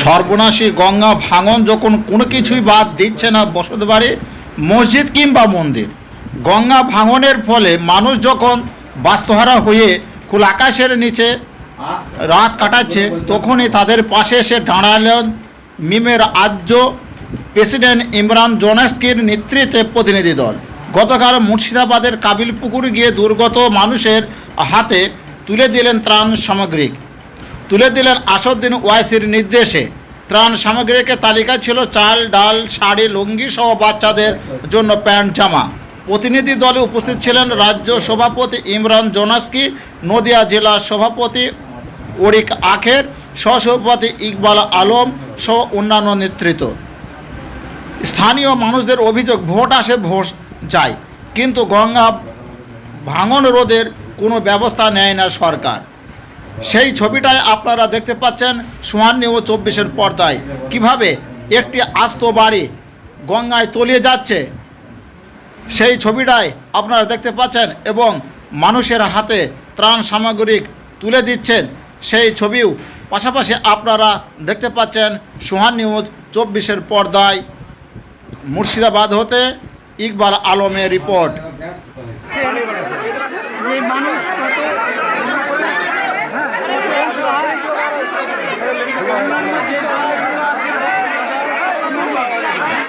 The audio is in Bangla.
সর্বনাশী গঙ্গা ভাঙন যখন কোনো কিছুই বাদ দিচ্ছে না বসত বাড়ি, মসজিদ কিংবা মন্দির, গঙ্গা ভাঙনের ফলে মানুষ যখন বাস্তহারা হয়ে কুল আকাশের নিচে রাত কাটাচ্ছে, তখনই তাদের পাশে এসে দাঁড়ালেন মিমের আর্য প্রেসিডেন্ট ইমরান জোনেস্কির নেতৃত্বে প্রতিনিধি দল। গতকাল মুর্শিদাবাদের কাবিলপুকুর গিয়ে দুর্গত মানুষের হাতে তুলে দিলেন ত্রাণ সামগ্রিক। তুলে দিলেন আসদ্দিন ওয়াইসির নির্দেশে। ত্রাণ সামগ্রিকের তালিকা ছিল চাল, ডাল, শাড়ি, লুঙ্গি সহ বাচ্চাদের জন্য প্যান্ট, জামা। প্রতিনিধি দলে উপস্থিত ছিলেন রাজ্য সভাপতি ইমরান জোনাস্কি, নদিয়া জেলা সভাপতি ওরিক আখের, সহসভাপতি ইকবাল আলম সহ অন্যান্য নেতৃত্ব। স্থানীয় মানুষদের অভিযোগ, ভোট আসে, ভোট যায়। কিন্তু গঙ্গা ভাঙন রোধের কোনো ব্যবস্থা নেয় না সরকার। সেই ছবিটায় আপনারা দেখতে পাচ্ছেন সোহান নিউ চব্বিশের পর্দায়। কীভাবে একটি আস্ত বাড়ি গঙ্গায় তলিয়ে যাচ্ছে, সেই ছবিটায় আপনারা দেখতে পাচ্ছেন এবং মানুষের হাতে ত্রাণ সামগ্রিক তুলে দিচ্ছেন। সেই ছবিও পাশাপাশি আপনারা দেখতে পাচ্ছেন সোহান নিউজ চব্বিশের পর্দায়। মুর্শিদাবাদ হতে ইকবাল আলমের রিপোর্ট। মানুষ অন্যান্য যে দল